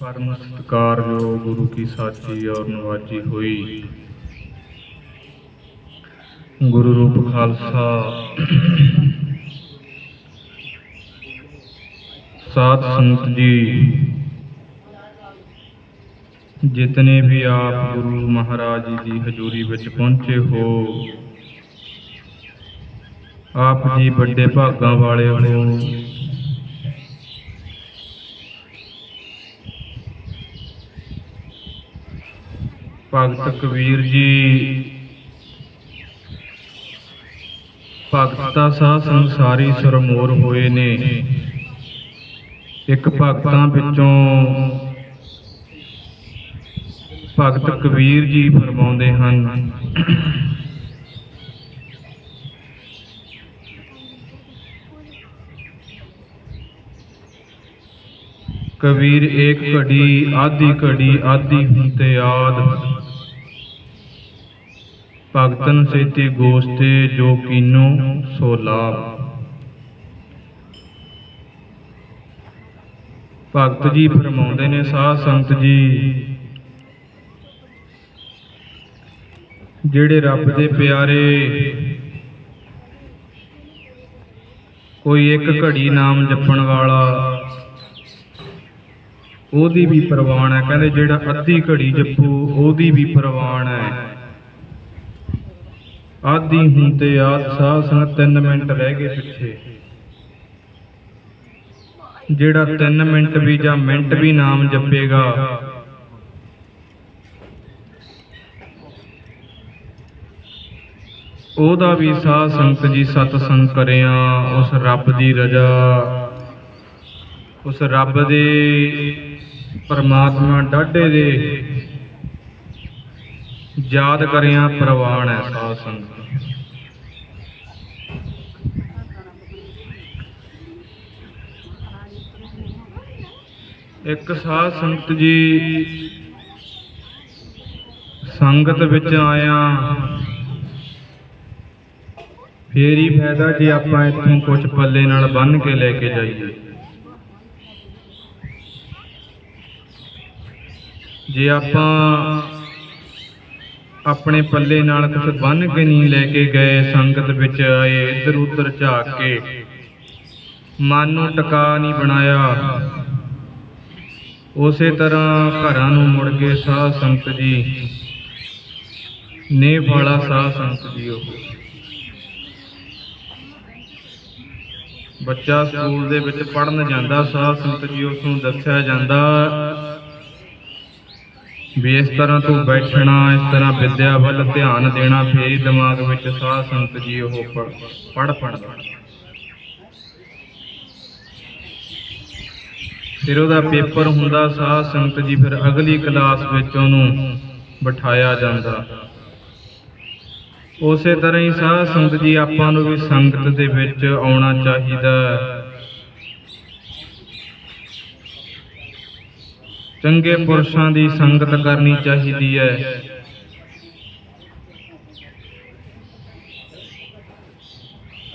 ਪਰਮ ਸਤਿਕਾਰਯੋਗ ਗੁਰੂ ਕੀ ਸਾਚੀ ਔਰ ਨਵਾਜੀ ਹੋਈ। ਗੁਰੂ ਰੂਪ ਖਾਲਸਾ। ਸਾਧ ਸੰਗਤ ਜੀ, ਜਿਤਨੇ ਵੀ ਆਪ ਗੁਰੂ ਮਹਾਰਾਜ ਜੀ ਦੀ ਹਜ਼ੂਰੀ ਵਿੱਚ ਪਹੁੰਚੇ ਹੋ, ਆਪ ਜੀ ਵੱਡੇ ਭਾਗਾਂ ਵਾਲੇ ਹੋ ਭਗਤ ਕਬੀਰ ਜੀ। ਭਗਤਾ ਸਾਹ ਸੰਸਾਰੀ ਸਰਮੋਰ ਹੋਏ ਨੇ। ਇੱਕ ਭਗਤਾਂ ਵਿੱਚੋਂ ਭਗਤ ਕਬੀਰ ਜੀ ਫਰਮਾਉਂਦੇ ਹਨ, ਕਬੀਰ ਏਕ ਘੜੀ ਆਦੀ ਘੜੀ ਆਦੀ ਹੁੰਤੇ ਆਦ। ਭਗਤਨ ਸੇਤੀ ਗੋਸਤੇ ਜੋ ਕੀਨੋ ਸੋ ਲਾਭ। ਭਗਤ ਜੀ ਫਰਮਾਉਂਦੇ ਨੇ, ਸਾਧ ਸੰਤ ਜੀ, ਜਿਹੜੇ ਰੱਬ ਦੇ ਪਿਆਰੇ, ਕੋਈ ਇੱਕ ਘੜੀ ਨਾਮ ਜਪਣ ਵਾਲਾ, ਉਹਦੀ ਵੀ ਪ੍ਰਵਾਨ ਹੈ। ਕਹਿੰਦੇ ਜਿਹੜਾ ਅੱਧੀ ਘੜੀ ਜਪੂ, ਉਹਦੀ ਵੀ ਪ੍ਰਵਾਨ ਹੈ। ਆਦੀ ਹੁਣ ਤੇ ਆਦ ਸਾਹ ਸੰਗ 3 ਮਿੰਟ ਰਹਿ ਗਏ ਪਿੱਛੇ। ਜਿਹੜਾ 3 ਮਿੰਟ ਵੀ ਜਾਂ ਮਿੰਟ ਵੀ ਨਾਮ ਜਪੇਗਾ। ਉਹਦਾ ਵੀ ਸਾਧ ਸੰਗਤ ਜੀ ਸਤ ਸੰਗ ਕਰਿਆ, ਉਸ ਰੱਬ ਦੀ ਰਜ਼ਾ। ਉਸ ਰੱਬ ਦੇ ਪਰਮਾਤਮਾ ਡਾਢੇ ਦੇ। ਯਾਦ ਕਰਿਆ ਪ੍ਰਵਾਨ ਹੈ ਸਾਧ ਸੰਗਤ ਇੱਕ ਸਾਧ ਸੰਗਤ ਜੀ ਸੰਗਤ ਵਿੱਚ ਆਇਆ। ਫੇਰ ਹੀ ਫਾਇਦਾ ਜੇ ਆਪਾਂ ਇੱਥੋਂ ਕੁਝ ਪੱਲੇ ਨਾਲ ਬੰਨ ਕੇ ਲੈ ਕੇ ਜਾਈਏ। ਜੇ ਆਪਾਂ ਆਪਣੇ ਪੱਲੇ ਨਾਲ ਕੁਝ ਬੰਨ ਕੇ ਨਹੀਂ ਲੈ ਕੇ ਗਏ, ਸੰਗਤ ਵਿੱਚ ਆਏ ਇੱਧਰ ਉੱਧਰ ਝਾਕ ਕੇ। ਮਨ ਨੂੰ ਟਿਕਾ ਨਹੀਂ ਬਣਾਇਆ। ਉਸੇ ਤਰ੍ਹਾਂ ਘਰਾਂ ਨੂੰ ਮੁੜ ਕੇ ਸਾਧ ਸੰਗਤ ਜੀ। ਨੇ ਵਾਲਾ ਸਾਧ ਸੰਤ ਜੀ ਉਹ। ਬੱਚਾ ਸਕੂਲ ਦੇ ਵਿੱਚ ਪੜਨ ਜਾਂਦਾ ਸਾਧ ਸੰਗਤ ਜੀ ਉਸ ਨੂੰ ਦੱਸਿਆ ਜਾਂਦਾ ਵੀ ਇਸ ਤਰ੍ਹਾਂ ਤੂੰ ਬੈਠਣਾ, ਇਸ ਤਰ੍ਹਾਂ ਵਿਦਿਆ ਵੱਲ ਧਿਆਨ ਦੇਣਾ, ਫੇਰ ਦਿਮਾਗ ਵਿੱਚ ਸਾਹ ਸੰਗਤ ਜੀ ਉਹ ਪੜ ਪੜਦਾ ਫਿਰ ਉਹਦਾ ਪੇਪਰ ਹੁੰਦਾ ਸਾਹ ਸੰਗਤ ਜੀ ਫਿਰ ਅਗਲੀ ਕਲਾਸ ਵਿੱਚ ਉਹਨੂੰ ਬਿਠਾਇਆ ਜਾਂਦਾ। ਉਸੇ ਤਰ੍ਹਾਂ ਹੀ ਸਾਧ ਸੰਗਤ ਜੀ ਆਪਾਂ ਨੂੰ ਵੀ ਸੰਗਤ ਦੇ ਵਿੱਚ ਆਉਣਾ ਚਾਹੀਦਾ ਹੈ। ਚੰਗੇ ਪੁਰਸ਼ਾਂ ਦੀ ਸੰਗਤ ਕਰਨੀ ਚਾਹੀਦੀ ਹੈ।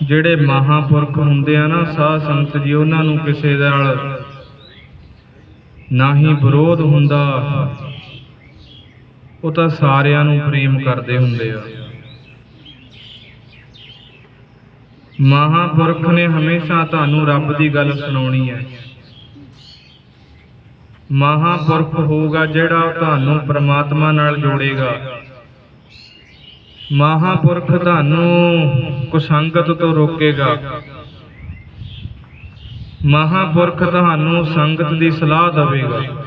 ਜਿਹੜੇ ਮਹਾਪੁਰਖ ਹੁੰਦੇ ਆ ਨਾ, ਸਾਧ ਸੰਗਤ ਜੀ, ਉਹਨਾਂ ਨੂੰ ਕਿਸੇ ਨਾਲ ਨਾ ਹੀ ਵਿਰੋਧ ਹੁੰਦਾ। ਉਹ ਤਾਂ ਸਾਰਿਆਂ ਨੂੰ ਪ੍ਰੇਮ ਕਰਦੇ ਹੁੰਦੇ ਆ। ਮਹਾਪੁਰਖ ਨੇ ਹਮੇਸ਼ਾ ਤੁਹਾਨੂੰ ਰੱਬ ਦੀ ਗੱਲ ਸੁਣਾਉਣੀ ਹੈ। ਮਹਾਪੁਰਖ ਹੋਊਗਾ ਜਿਹੜਾ ਤੁਹਾਨੂੰ ਪ੍ਰਮਾਤਮਾ ਨਾਲ ਜੋੜੇਗਾ। ਮਹਾਪੁਰਖ ਤੁਹਾਨੂੰ ਕੁਸੰਗਤ ਤੋਂ ਰੋਕੇਗਾ। ਮਹਾਪੁਰਖ ਤੁਹਾਨੂੰ ਸੰਗਤ ਦੀ ਸਲਾਹ ਦੇਵੇਗਾ।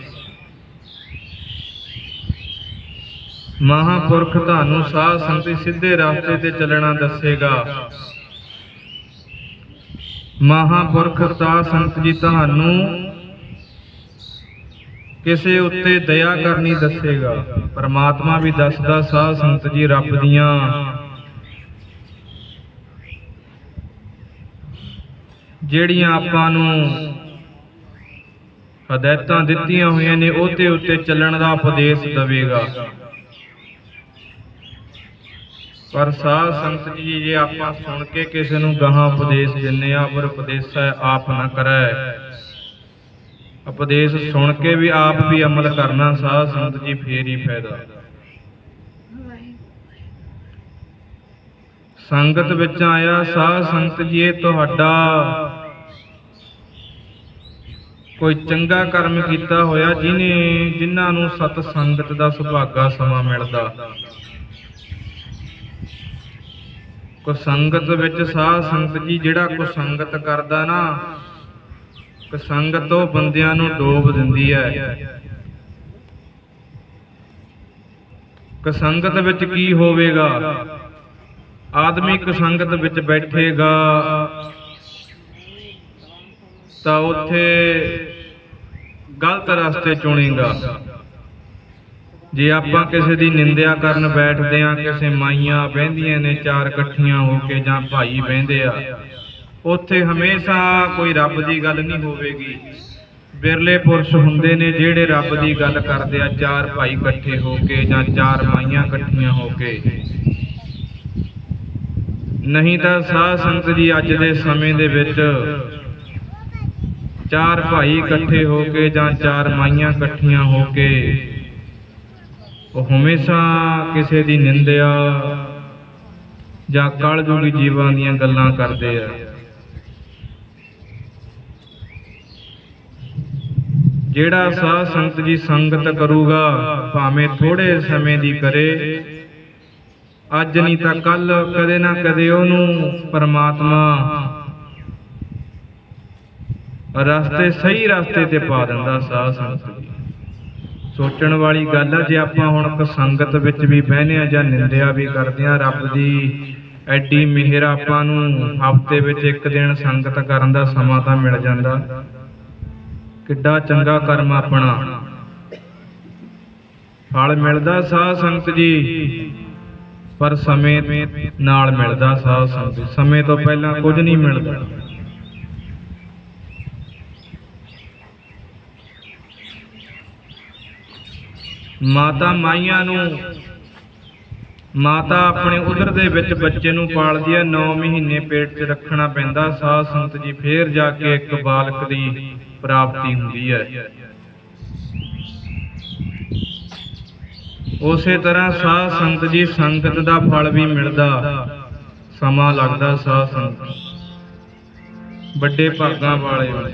ਮਹਾਪੁਰਖ ਤੁਹਾਨੂੰ ਸਾਧ ਸੰਗਤ ਸਿੱਧੇ ਰਸਤੇ ਤੇ ਚੱਲਣਾ ਦੱਸੇਗਾ। ਮਹਾਪੁਰਖ ਤਾਂ ਸੰਤ ਜੀ ਤੁਹਾਨੂੰ ਕਿਸੇ ਉੱਤੇ ਦਇਆ ਕਰਨੀ ਦੱਸੇਗਾ। ਪਰਮਾਤਮਾ ਵੀ ਦੱਸਦਾ, ਸਾਧ ਸੰਤ ਜੀ ਰੱਬ ਦੀਆਂ। ਜਿਹੜੀਆਂ ਆਪਾਂ ਨੂੰ ਹਦਾਇਤਾਂ ਦਿੱਤੀਆਂ ਹੋਈਆਂ ਨੇ, ਉਹਦੇ ਉੱਤੇ ਚੱਲਣ ਦਾ ਉਪਦੇਸ਼ ਦੇਵੇਗਾ। ਪਰ ਸਾਧ ਸੰਤ ਜੀ, ਜੇ ਆਪਾਂ ਸੁਣ ਕੇ ਕਿਸੇ ਨੂੰ ਗਾਹਾਂ ਉਪਦੇਸ਼ ਦਿੰਨੇ ਆ ਪਰ ਉਪਦੇਸਾ ਆਪ ਨਾ ਕਰੈ ਉਪਦੇਸ਼ ਸੁਣ ਕੇ ਵੀ ਆਪ ਵੀ ਅਮਲ ਕਰਨਾ ਸਾਧ ਸੰਗਤ ਜੀ ਫੇਰ ਹੀ ਫਾਇਦਾ। ਸੰਗਤ ਵਿੱਚ ਆਇਆ ਸਾਧ ਸੰਗਤ ਜੀ, ਇਹ ਤੁਹਾਡਾ ਕੋਈ ਚੰਗਾ ਕਰਮ ਕੀਤਾ ਹੋਇਆ ਜਿਨੇ ਜਿਨ੍ਹਾਂ ਨੂੰ ਸਤ ਸੰਗਤ ਦਾ ਸੁਭਾਗਾ ਸਮਾਂ ਮਿਲਦਾ। ਕੋ ਸੰਗਤ ਵਿੱਚ ਸਾਧ ਸੰਗਤ ਜੀ ਜਿਹੜਾ ਕੋ ਸੰਗਤ ਕਰਦਾ ਨਾ ਕੋ ਸੰਗਤ ਉਹ ਬੰਦਿਆਂ ਨੂੰ ਡੋਬ ਦਿੰਦੀ ਹੈ। ਕੋ ਸੰਗਤ ਵਿੱਚ ਕੀ ਹੋਵੇਗਾ? ਆਦਮੀ ਇੱਕ ਸੰਗਤ ਵਿੱਚ ਬੈਠੇਗਾ? ਤਾਂ ਉੱਥੇ ਗਲਤ ਰਸਤੇ ਚੁਣੇਗਾ। ਜੇ ਆਪਾਂ ਕਿਸੇ ਦੀ ਨਿੰਦਿਆ ਕਰਨ ਬੈਠਦੇ ਆ ਕਿਸੇ ਮਾਈਆਂ ਬਹਿੰਦੀਆਂ ਨੇ, ਚਾਰ ਇਕੱਠੀਆਂ ਹੋ ਕੇ ਜਾਂ ਭਾਈ ਬਹਿੰਦੇ ਆ ਉੱਥੇ ਹਮੇਸ਼ਾ ਕੋਈ ਰੱਬ ਦੀ ਗੱਲ ਨਹੀਂ ਹੋਵੇਗੀ। ਬਿਰਲੇ ਪੁਰਸ਼ ਹੁੰਦੇ ਨੇ ਜਿਹੜੇ ਰੱਬ ਦੀ ਗੱਲ ਕਰਦੇ ਆ, ਚਾਰ ਭਾਈ ਇਕੱਠੇ ਹੋ ਕੇ ਜਾਂ ਚਾਰ ਮਾਈਆਂ ਇਕੱਠੀਆਂ ਹੋ ਕੇ। ਨਹੀਂ ਤਾਂ ਸਾਧ ਸੰਗਤ ਜੀ ਅੱਜ ਦੇ ਸਮੇਂ ਦੇ ਵਿੱਚ ਚਾਰ ਭਾਈ ਇਕੱਠੇ ਹੋ ਕੇ ਜਾਂ ਚਾਰ ਮਾਈਆਂ ਇਕੱਠੀਆਂ ਹੋ ਕੇ ਉਹ ਹਮੇਸ਼ਾ ਕਿਸੇ ਦੀ ਨਿੰਦਿਆ ਜਾਂ ਕਲਯੁਗੀ ਜੀਵਾਂ ਦੀਆਂ ਗੱਲਾਂ ਕਰਦੇ ਆ। ਜਿਹੜਾ ਸਾਧ ਸੰਗਤ ਜੀ ਸੰਗਤ ਕਰੂਗਾ, ਭਾਵੇਂ ਥੋੜੇ ਸਮੇਂ ਦੀ ਕਰੇ। ਅੱਜ ਨਹੀਂ ਤਾਂ ਕੱਲ ਕਦੇ ਨਾ ਕਦੇ ਉਹਨੂੰ ਪਰਮਾਤਮਾ ਰਸਤੇ, ਸਹੀ ਰਸਤੇ ਤੇ ਪਾ ਦਿੰਦਾ ਸਾਧ ਸੰਗਤ ਜੀ। ਸੋਚਣ ਵਾਲੀ ਗੱਲ ਆ, ਜੇ ਆਪਾਂ ਹੁਣ ਕ ਸੰਗਤ ਵਿੱਚ ਵੀ ਬਹਿਨੇ ਆ ਜਾਂ ਨਿੰਦਿਆ ਵੀ ਕਰਦੇ ਆ, ਰੱਬ ਦੀ ਐਡੀ ਮਿਹਰ ਆਪਾਂ ਨੂੰ ਹਫ਼ਤੇ ਵਿੱਚ ਇੱਕ ਦਿਨ ਸੰਗਤ ਕਰਨ ਦਾ ਸਮਾਂ ਤਾਂ ਮਿਲ ਜਾਂਦਾ। ਕਿੱਡਾ ਚੰਗਾ ਕਰਮ ਆਪਣਾ। ਫਲ ਮਿਲਦਾ ਸਾਧ ਸੰਗਤ ਜੀ, ਪਰ ਸਮੇਂ ਨਾਲ ਮਿਲਦਾ ਸਾਧ ਸੰਗਤ ਸਮੇਂ ਤੋਂ ਪਹਿਲਾਂ ਕੁਝ ਨਹੀਂ ਮਿਲਦਾ। ਮਾਤਾ ਮਾਈਆਂ ਨੂੰ, ਮਾਤਾ ਆਪਣੇ ਉਦਰ ਦੇ ਵਿੱਚ ਬੱਚੇ ਨੂੰ ਪਾਲਦੀ ਹੈ 9 ਮਹੀਨੇ ਪੇਟ 'ਚ ਰੱਖਣਾ ਪੈਂਦਾ। ਸਾਧ ਸੰਗਤ ਜੀ ਫੇਰ ਜਾ ਕੇ ਇੱਕ ਬਾਲਕ ਦੀ ਪ੍ਰਾਪਤੀ ਹੁੰਦੀ ਹੈ। ਉਸੇ ਤਰ੍ਹਾਂ ਸਾਧ ਸੰਗਤ ਜੀ ਸੰਗਤ ਦਾ ਫਲ ਵੀ ਮਿਲਦਾ। ਸਮਾਂ ਲੱਗਦਾ ਸਾਧ ਸੰਗਤ ਵੱਡੇ ਭਾਗਾਂ ਵਾਲੇ ਹੋਏ